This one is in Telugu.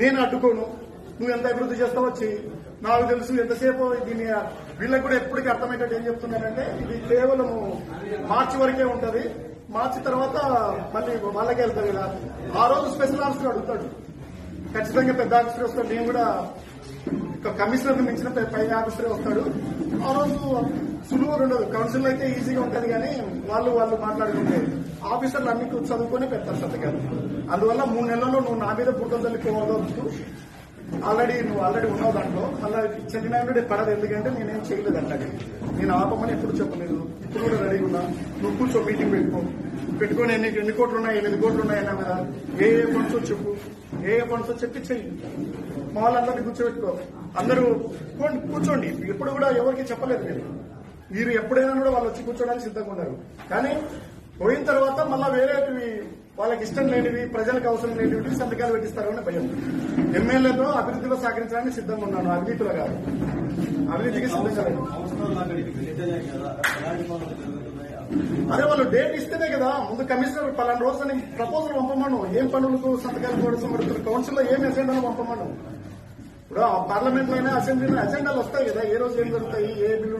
నేను అడ్డుకోను. నువ్వు ఎంత అభివృద్ధి చేస్తావో చెయ్యి. నాకు తెలుసు ఎంతసేపు దీన్ని వీళ్ళకి కూడా ఎప్పటికీ అర్థమయ్యేటట్టు ఏం చెప్తున్నానంటే ఇది కేవలం మార్చి వరకే ఉంటది. మార్చి తర్వాత మళ్ళీ వాళ్ళకే వెళ్తారు కదా. ఆ రోజు స్పెషల్ ఆఫీసర్ అడుగుతాడు. ఖచ్చితంగా పెద్ద ఆఫీసర్ వస్తాడు. నేను కూడా కమిషనర్ మించిన పై- ఆఫీసరే వస్తాడు. ఆ రోజు సులువు ఉండదు. కౌన్సిల్ అయితే ఈజీగా ఉంటది కానీ వాళ్ళు వాళ్ళు మాట్లాడుకుంటే ఆఫీసర్లు అన్ని చదువుకొని పెడతారు సంతకాలు అందువల్ల మూడు నెలల్లో నువ్వు నా మీద బుట్టలు తల్లిపోవద్దు ఆల్రెడీ నువ్వు ఆల్రెడీ ఉన్నావు దాంట్లో. అలా చదివినాడు పడదు. ఎందుకంటే నేనేం చేయలేదు అట్లాగే నేను ఆపమని ఎప్పుడు చెప్పలేదు. ఇప్పుడు నువ్వు కూర్చో మీటింగ్ పెట్టుకో. పెట్టుకొని ఎన్ని ఎన్ని కోట్లు ఉన్నాయి ఎనిమిది కోట్లు ఉన్నాయి కదా. ఏ ఏ ఫండ్స్ చెప్పు. ఏ ఏ ఫండ్స్ చెప్పి చెయ్యి మా వాళ్ళందరినీ కూర్చోబెట్టుకో. అందరూ కూర్చోండి, ఎప్పుడు కూడా ఎవరికి చెప్పలేదు నేను. మీరు ఎప్పుడైనా కూడా వాళ్ళు వచ్చి కూర్చోడానికి సిద్ధంగా ఉన్నారు. కానీ పోయిన తర్వాత మళ్ళా వేరేటివి వాళ్ళకి ఇష్టం లేనివి ప్రజలకు అవసరం లేనివి సంతకాలు పెట్టిస్తారు అని భయం. ఎమ్మెల్యేతో అభివృద్ధిలో సహకరించడానికి సిద్ధంగా ఉన్నాను. అవినీతిలో కాదు. అభివృద్ధికి సిద్ధంగా అదే వాళ్ళు డేట్ ఇస్తేనే కదా. ముందు కమిషనర్ పలానా రోజులు ప్రపోజల్ పంపమను. ఏం పనులకు సంతకాలు కోసం కౌన్సిల్లో ఏం ఎజెండాలు పంపమను? ఇప్పుడు పార్లమెంట్లోనే అసెంబ్లీలో అజెండాలు వస్తాయి కదా. ఏ రోజు ఏం జరుగుతాయి? ఏ బిల్లులు